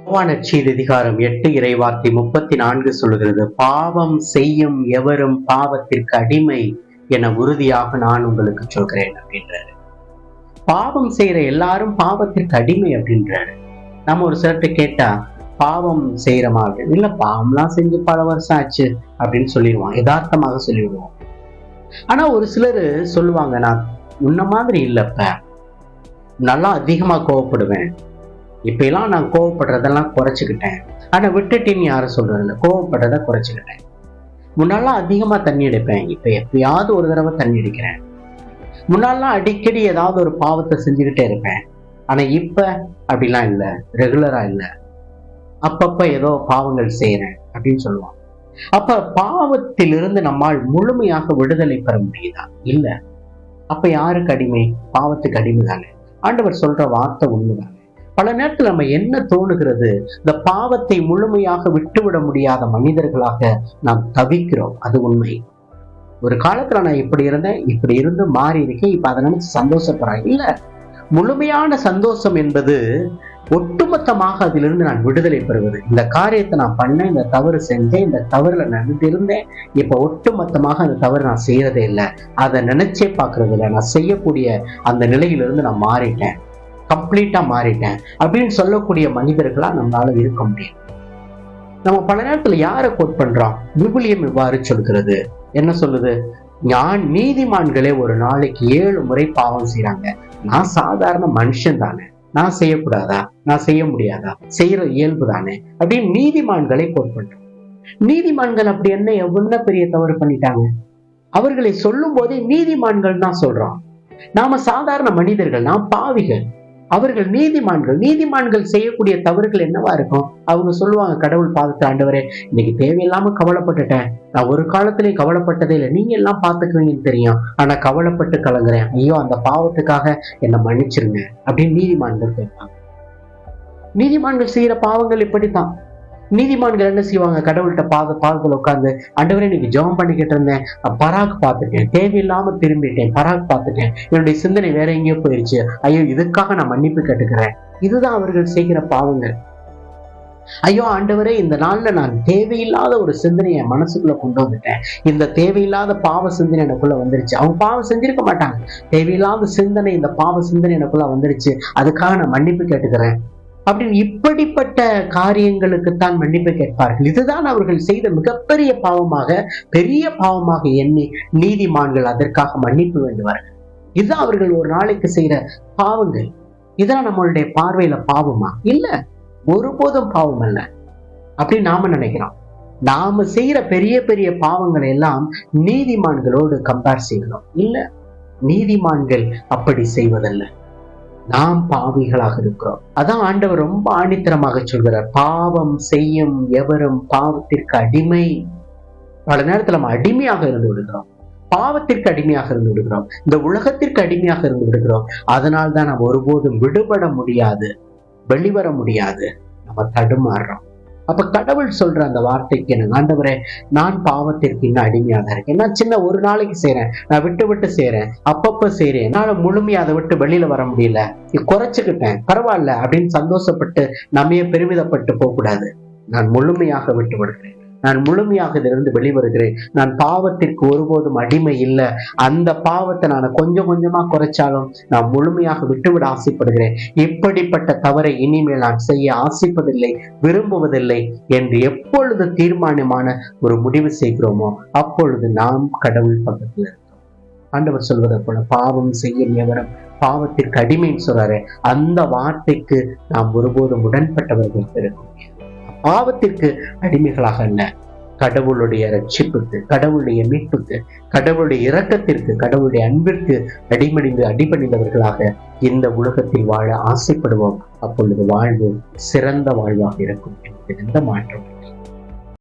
நற்செய்தி அதிகாரம் எட்டு இறைவார்த்தை முப்பத்தி நான்கு சொல்லுகிறது பாவம் செய்யும் எவரும் பாவத்திற்கு அடிமை என உறுதியாக நான் உங்களுக்கு சொல்கிறேன் அப்படின்றாரு. பாவம் செய்யற எல்லாரும் பாவத்திற்கு அடிமை அப்படின்றாரு. நம்ம ஒரு சிலர்கிட்ட கேட்டா பாவம் செய்யற மாதிரி இல்ல பாவம்லாம் செஞ்சு பல வருஷம் ஆச்சு அப்படின்னு சொல்லிடுவான் யதார்த்தமாக சொல்லிவிடுவோம் ஆனா ஒரு சிலர் சொல்லுவாங்க நான் உன்ன மாதிரி இல்லப்ப. நல்லா அதிகமா கோவப்படுவேன். இப்ப எல்லாம் நான் கோவப்படுறதெல்லாம் குறைச்சிக்கிட்டேன். ஆனா விட்டுட்டின்னு யாரும் சொல்றது? இல்லை கோவப்படுறத குறைச்சிக்கிட்டேன். முன்னாலாம் அதிகமா தண்ணி அடிப்பேன் இப்ப எப்பயாவது ஒரு தடவை தண்ணி அடிக்கிறேன். முன்னாலாம் அடிக்கடி ஏதாவது ஒரு பாவத்தை செஞ்சுக்கிட்டே இருப்பேன். ஆனா இப்ப அப்படிலாம் இல்லை. ரெகுலரா இல்லை. அப்பப்ப ஏதோ பாவங்கள் செய்யறேன் அப்படின்னு சொல்லுவான் அப்ப பாவத்திலிருந்து நம்மால் முழுமையாக விடுதலை பெற முடியுதா? இல்ல. அப்ப யாருக்கு அடிமை? பாவத்துக்கு அடிமை தானே ஆண்டவர் சொல்ற வார்த்தை உண்மைதானே. பல நேரத்தில் நம்ம என்ன தோணுகிறது? இந்த பாவத்தை முழுமையாக விட்டுவிட முடியாத மனிதர்களாக நாம் தவிக்கிறோம். அது உண்மை. ஒரு காலத்துல நான் இப்படி இருந்தேன் இப்படி இருந்து மாறி இருக்கேன் இப்ப அதை நினைச்சு சந்தோஷப்படுறேன் இல்ல முழுமையான சந்தோஷம் என்பது ஒட்டுமொத்தமாக அதிலிருந்து நான் விடுதலை பெறுவது. இந்த காரியத்தை நான் பண்ணேன் இந்த தவறு செஞ்சேன் இந்த தவறுல நடந்திருந்தேன் இப்ப ஒட்டுமொத்தமாக அந்த தவறு நான் செய்யறதே இல்லை. அதை நினைச்சே பாக்குறது இல்லை நான் செய்யக்கூடிய அந்த நிலையிலிருந்து நான் மாறிட்டேன். கம்ப்ளீட்டாக மாறிட்டேன் அப்படின்னு சொல்லக்கூடிய மனிதர்களாக நம்மளால இருக்க முடியும். நம்ம பல நேரத்தில் யாரை கோட் பண்றோம்? விவிலியம் இவ்வாறு சொல்கிறது? என்ன சொல்லுது? ஞான் நீதிமான்களே ஒரு நாளைக்கு ஏழு முறை பாவம் செய்றாங்க. நான் சாதாரண மனுஷன் தானே. நான் செய்யக்கூடாதா? நான் செய்ய முடியாதா? செய்யற இயல்பு தானே. அப்படின்னு நீதிமான்களை கோட் பண்றோம். நீதிமான்கள் அப்படி என்ன எவ்வளவு பெரிய தவறு பண்ணிட்டாங்க? அவர்களை சொல்லும் போதே நீதிமான்கள் தான் சொல்றோம் நாம சாதாரண மனிதர்கள் நாம் பாவிகள். அவர்கள் நீதிமான்கள் நீதிமான்கள் செய்யக்கூடிய தவறுகள் என்னவா இருக்கும்? அவங்க சொல்லுவாங்க கடவுள் பார்த்துட்டு ஆண்டவரே இன்னைக்கு தேவையில்லாம கவலைப்பட்டுட்டேன். நான் ஒரு காலத்திலேயும் கவலைப்பட்டதே இல்லை. நீங்க எல்லாம் பார்த்துக்குவீங்கன்னு தெரியும். ஆனா கவலைப்பட்டு கலங்குறேன். ஐயோ அந்த பாவத்துக்காக என்னை மன்னிச்சிருங்க. அப்படின்னு நீதிமான்கள் கேட்பாங்க. நீதிமான்கள் செய்யற பாவங்கள் இப்படித்தான். நீதிமான்கள் என்ன செய்வாங்க? கடவுள்கிட்ட பாத பாதத்தில் உட்கார்ந்து அண்டவரே நீங்க ஜெபம் பண்ணிக்கிட்டு இருந்தேன் பராக் பார்த்துட்டேன். தேவையில்லாம திரும்பிட்டேன். பராக் பார்த்துட்டேன். என்னுடைய சிந்தனை வேற எங்கேயோ போயிருச்சு. ஐயோ இதுக்காக நான் மன்னிப்பு கேட்டுக்கிறேன். இதுதான் அவர்கள் செய்கிற பாவங்கள். ஐயோ ஆண்டவரே இந்த நாள்ல நான் தேவையில்லாத ஒரு சிந்தனையை மனசுக்குள்ள கொண்டு வந்துட்டேன். இந்த தேவையில்லாத பாவ சிந்தனை எனக்குள்ள வந்துருச்சு. அவங்க பாவம் செஞ்சிருக்க மாட்டாங்க. தேவையில்லாத சிந்தனை இந்த பாவ சிந்தனை எனக்குள்ள வந்துருச்சு. அதுக்காக நான் மன்னிப்பு கேட்டுக்கிறேன். அப்படின்னு இப்படிப்பட்ட காரியங்களுக்குத்தான் மன்னிப்பு கேட்பார்கள். இதுதான் அவர்கள் செய்த மிகப்பெரிய பாவமாக பெரிய பாவமாக எண்ணி நீதிமான்கள் அதற்காக மன்னிப்பு வேண்டுவார்கள். இதுதான் அவர்கள் ஒரு நாளைக்கு செய்யற பாவங்கள். இதெல்லாம் நம்மளுடைய பார்வையில பாவமா? இல்ல ஒருபோதும் பாவம் அல்ல. அப்படின்னு நாம நினைக்கிறோம். நாம செய்யற பெரிய பெரிய பாவங்களை எல்லாம் நீதிமான்களோடு கம்பேர் செய்யணும் இல்ல நீதிமான்கள் அப்படி செய்வதல்ல. நாம் பாவிகளாக இருக்கிறோம். அதான் ஆண்டவர் ரொம்ப ஆணித்தரமாக சொல்கிறார். பாவம் செய்யும் எவரும் பாவத்திற்கு அடிமை. பல நேரத்துல நம்ம அடிமையாக இருந்து விடுகிறோம். பாவத்திற்கு அடிமையாக இருந்து விடுகிறோம். இந்த உலகத்திற்கு அடிமையாக இருந்து விடுகிறோம். அதனால் தான் ஒருபோதும் விடுபட முடியாது. வெளிவர முடியாது. நம்ம தடுமாறுறோம். அப்ப கடவுள் சொல்ற அந்த வார்த்தைக்கு எனக்கு ஆண்டவரே நான் பாவத்திற்கு இன்னும் அடிமையாக இருக்கேன். நான் சின்ன ஒரு நாளைக்கு செய்யறேன் நான் விட்டு விட்டு செய்யறேன் அப்பப்ப செய்யறேன் என்னால முழுமையா அதை விட்டு வெளியில வர முடியல. குறைச்சுக்கிட்டேன். பரவாயில்ல அப்படின்னு சந்தோஷப்பட்டு நம்மையே பெருமிதப்பட்டு போகக்கூடாது? நான் முழுமையாக விட்டு விடுகிறேன் நான் முழுமையாக இதிலிருந்து வெளிவருகிறேன். நான் பாவத்திற்கு ஒருபோதும் அடிமை இல்லை. அந்த பாவத்தை நான் கொஞ்சம் கொஞ்சமா குறைச்சாலும் நான் முழுமையாக விட்டுவிட ஆசைப்படுகிறேன். இப்படிப்பட்ட தவறை இனிமேல் நான் செய்ய ஆசைப்பதில்லை விரும்புவதில்லை என்று எப்பொழுது தீர்மானமான ஒரு முடிவு செய்கிறோமோ அப்பொழுது நாம் கடவுள் பக்கத்தில் இருக்கோம். ஆண்டவர் சொல்வதை போல பாவம் செய்யும் எவரும் பாவத்திற்கு அடிமைன்னு சொல்றாரு அந்த வார்த்தைக்கு நாம் ஒருபோதும் உடன்பட்டவர்கள் இருக்க முடியாது. பாவத்திற்கு அடிமைகளாக அல்ல. கடவுளுடைய ரட்சிப்புக்கு கடவுளுடைய மீட்புக்கு கடவுளுடைய இரக்கத்திற்கு கடவுளுடைய அன்பிற்கு அடிமடிந்து அடிபணிந்தவர்களாக இந்த உலகத்தில் வாழ ஆசைப்படுவோம். அப்பொழுது வாழ்வு சிறந்த வாழ்வாக இருக்கும். என்பது எந்த மாற்றம்